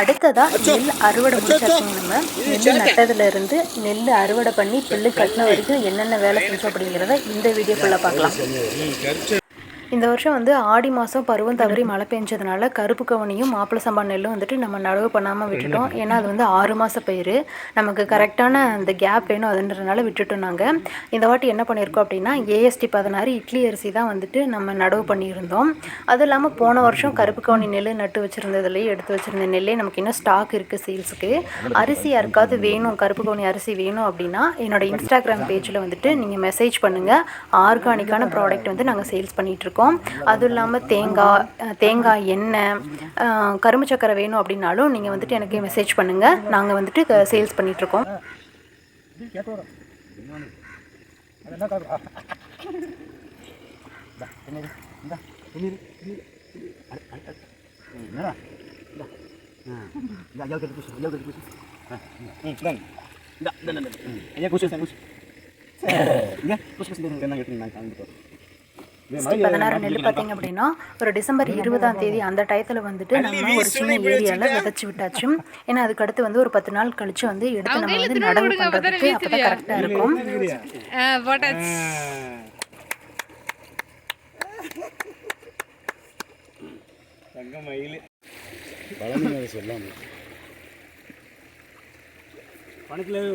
அடுத்ததாக நெல் அறுவடை முடிச்சிருக்கோம் நம்ம. நெல் நட்டதுலேருந்து நெல் அறுவடை பண்ணி புல்லு கட்டின வரைக்கும் என்னென்ன வேலை செஞ்சோம் அப்படிங்கிறத இந்த வீடியோக்குள்ளே பார்க்கலாம். இந்த வருஷம் வந்து ஆடி மாதம் பருவம் தவறி மழை பெஞ்சதுனால கருப்பு கவனியும் மாப்பிள சம்பா நெல்லும் வந்துட்டு நம்ம நடவு பண்ணாமல் விட்டுட்டோம். ஏன்னா அது வந்து ஆறு மாத பயிர். நமக்கு கரெக்டான அந்த கேப் வேணும் அதுன்றதுனால விட்டுட்டோம் நாங்கள் இந்த வாட்டி என்ன பண்ணியிருக்கோம் அப்படின்னா ஏஎஸ்டி பதினாறு இட்லி அரிசி தான் வந்துட்டு நம்ம நடவு பண்ணியிருந்தோம். அது இல்லாமல் போன வருஷம் கருப்பு கவனி நெல் நட்டு வச்சுருந்ததுலேயே எடுத்து வச்சுருந்த நெல்லே நமக்கு இன்னும் ஸ்டாக் இருக்குது சேல்ஸுக்கு அரிசி யாருக்காவது வேணும் கருப்பு கவனி அரிசி வேணும் அப்படின்னா என்னோட இன்ஸ்டாகிராம் பேஜில் வந்துட்டு நீங்கள் மெசேஜ் பண்ணுங்கள் ஆர்கானிக்கான ப்ராடக்ட் வந்து நாங்கள் சேல்ஸ் பண்ணிகிட்ருக்கோம் அதுவும் இல்லாமல் தேங்காய் தேங்காய் எண்ணெய் கரும்பு சக்கரை வேணும் அப்படின்னாலும் நீங்கள் வந்துட்டு எனக்கு மெசேஜ் பண்ணுங்கள் நாங்கள் வந்துட்டு சேல்ஸ் பண்ணிகிட்ருக்கோம் பதினாறு நெல் பார்த்தீங்க அப்படின்னா ஒரு டிசம்பர் இருபதாம் தேதி அந்த டயத்தில் வந்துட்டு நம்ம ஒரு சின்ன ஏரியாவில் விதைச்சி விட்டாச்சு ஏன்னா அதுக்கடுத்து வந்து ஒரு பத்து நாள் கழிச்சு வந்து எடுத்து நம்ம வந்து நடவு பண்ணுறதுக்கு அப்போ தான் கரெக்டாக இருக்கும்.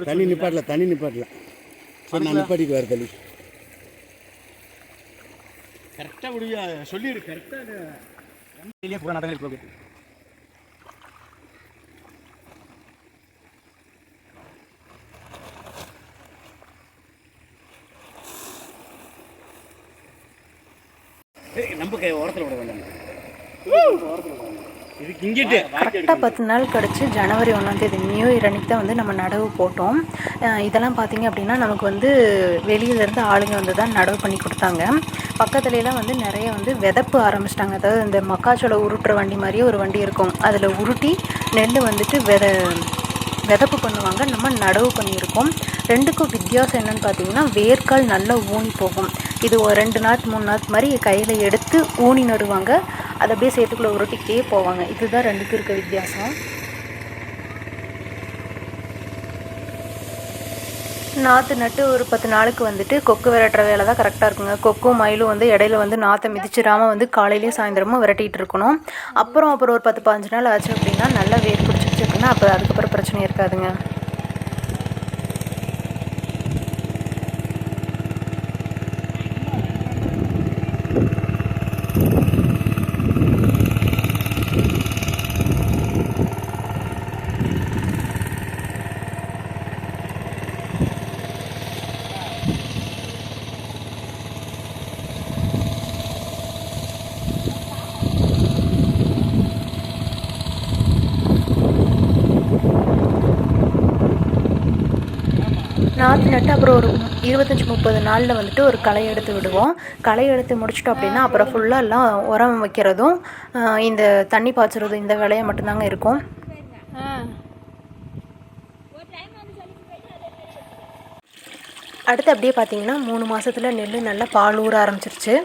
தண்ணி நிப்பாட்டல தண்ணி நிப்பாட்டல. சரி நான் நிப்பாட்டிட்டு வர தள்ளி கரெக்டாக முடியா சொல்லிடு கரெக்டாக பூரா நாடகம் போகுது நம்ம கை ஓரத்தில் விட வேண்டாம். இதுக்கு இங்கிட்டு கரெக்டாக பத்து நாள் கழிச்சு ஜனவரி ஒன்றாந்தேதி நியூ இயர் அன்னைக்கு தான் வந்து நம்ம நடவு போட்டோம். இதெல்லாம் பார்த்தீங்க அப்படின்னா நமக்கு வந்து வெளியிலேருந்து ஆளுங்க வந்து தான் நடவு பண்ணி கொடுத்தாங்க. பக்கத்துலலாம் வந்து நிறைய வந்து விதப்பு ஆரம்பிச்சிட்டாங்க. அதாவது இந்த மக்காச்சோளம் உருட்டுற வண்டி மாதிரியே ஒரு வண்டி இருக்கும். அதில் உருட்டி நெல் வந்துட்டு வித விதப்பு பண்ணுவாங்க. நம்ம நடவு பண்ணியிருக்கோம். ரெண்டுக்கும் வித்தியாசம் என்னன்னு பார்த்தீங்கன்னா வேர்க்கால் நல்லா ஊனி போகும். இது ஒரு ரெண்டு நாட் மூணு நாட் மாதிரி கையில் எடுத்து ஊனி நடுவாங்க. அதை அப்படியே சேத்துக்குள்ளே உருட்டிக்கிட்டே போவாங்க. இதுதான் ரெண்டுக்கும் இருக்க வித்தியாசம். நாற்று நட்டு ஒரு பத்து நாளுக்கு வந்துட்டு கொக்கு விரட்டுற வேலை தான் கரெக்டாக இருக்குங்க. கொக்கும் மயிலும் வந்து இடையில வந்து நாற்றை மிதிச்சிடாம வந்து காலையிலேயும் சாயந்தரமும் விரட்டிகிட்டு இருக்கணும். அப்புறம் அப்புறம் ஒரு பத்து பதினஞ்சு நாள் ஆச்சு அப்படின்னா நல்லா வேர் பிடிச்சிருச்சு அப்படின்னா அப்போ அதுக்கப்புறம் பிரச்சனை இருக்காதுங்க. நாற்று நட்டு அப்புறம் ஒரு இருபத்தஞ்சி முப்பது நாளில் வந்துட்டு ஒரு களை எடுத்து விடுவோம். களை எடுத்து முடிச்சிட்டோம் அப்படின்னா அப்புறம் ஃபுல்லாக எல்லாம் உரம் வைக்கிறதும் இந்த தண்ணி பாய்ச்சுறதும் இந்த வேலையை மட்டும்தாங்க இருக்கும். அடுத்து அப்படியே பார்த்தீங்கன்னா மூணு மாசத்துல நெல் நல்லா பால் ஊற ஆரம்பிச்சிருச்சு.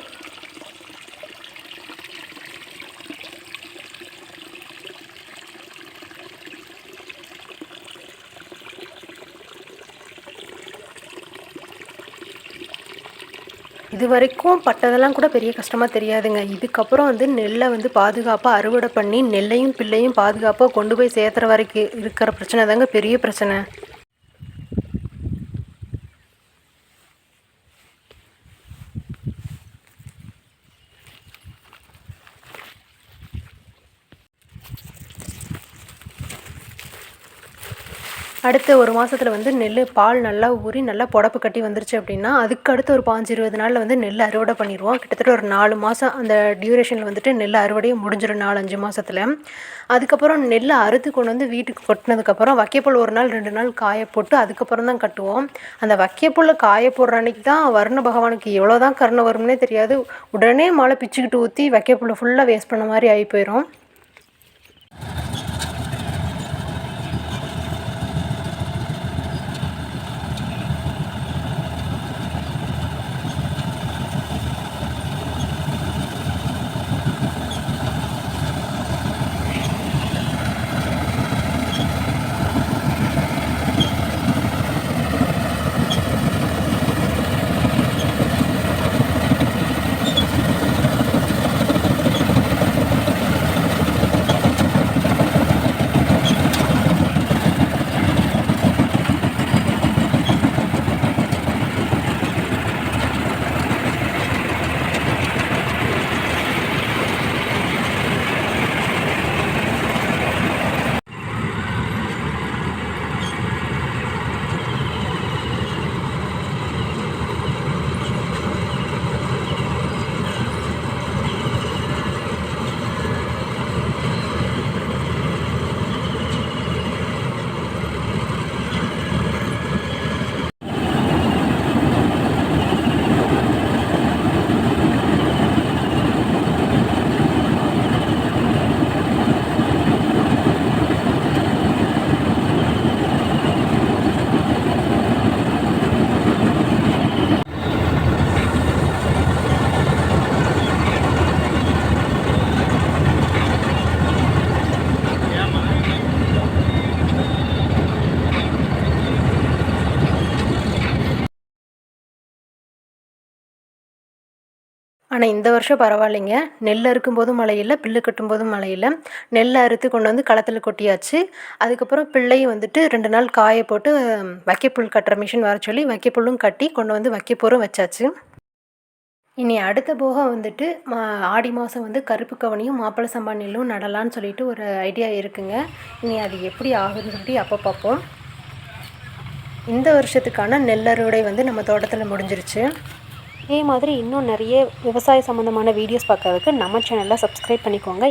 இது வரைக்கும் பட்டதெல்லாம் கூட பெரிய கஷ்டமாக தெரியாதுங்க. இதுக்கப்புறம் வந்து நெல்லை வந்து பாதுகாப்பாக அறுவடை பண்ணி நெல்லையும் பிள்ளையும் பாதுகாப்பாக கொண்டு போய் சேர்த்துற வரைக்கும் இருக்கிற பிரச்சனை தாங்க பெரிய பிரச்சனை. அடுத்த ஒரு மாதத்தில் வந்து நெல் பால் நல்லா ஊறி நல்லா புடப்பு கட்டி வந்துருச்சு அப்படின்னா அதுக்கு அடுத்து ஒரு பாஞ்சு இருபது நாளில் வந்து நெல் அறுவடை பண்ணிடுவோம் கிட்டத்தட்ட ஒரு நாலு மாதம் அந்த டியூரேஷனில் வந்துட்டு நெல் அறுவடையும் முடிஞ்சிடும் நாலு அஞ்சு மாசத்துல. அதுக்கப்புறம் நெல்லை அறுத்து கொண்டு வந்து வீட்டுக்கு கொட்டினதுக்கப்புறம் வைக்கப்புல் ஒரு நாள் ரெண்டு நாள் காய போட்டு அதுக்கப்புறம் தான் கட்டுவோம். அந்த வைக்கப்புல்ல காய போடுற அன்னைக்கு தான் வருண பகவானுக்கு எவ்வளோ தான் கருணை வரும்னே தெரியாது. உடனே மழை பிச்சுக்கிட்டு ஊற்றி வைக்கப்புல்ல ஃபுல்லாக வேஸ்ட் பண்ண மாதிரி ஆகி போயிடும் ஆனால் இந்த வருஷம் பரவாயில்லைங்க. நெல் அறுக்கும்போதும் மழை இல்லை பில்லு கட்டும்போதும் மழை இல்லை. நெல் அறுத்து கொண்டு வந்து களத்தில் கொட்டியாச்சு. அதுக்கப்புறம் பிள்ளையும் வந்துட்டு ரெண்டு நாள் காய போட்டு வைக்கப்புல் கட்டுற மிஷின் வர சொல்லி வைக்கப்புல்லும் கட்டி கொண்டு வந்து வைக்கப்போரும் வச்சாச்சு. இனி அடுத்த போக வந்துட்டு மா ஆடி மாதம் வந்து கருப்பு கவனியும் மாப்பிள்ளை சம்பா நெல்லும் நடலான்னு சொல்லிட்டு ஒரு ஐடியா இருக்குங்க. இனி அது எப்படி ஆகுதுன்னு சொல்லிட்டு அப்போ பார்ப்போம் இந்த வருஷத்துக்கான நெல் அறுவடை வந்து நம்ம தோட்டத்தில் முடிஞ்சிருச்சு. இதே மாதிரி இன்னும் நிறைய விவசாய சம்மந்தமான வீடியோஸ் பார்க்கறதுக்கு நம்ம சேனலை சப்ஸ்கிரைப் பண்ணிக்கோங்க.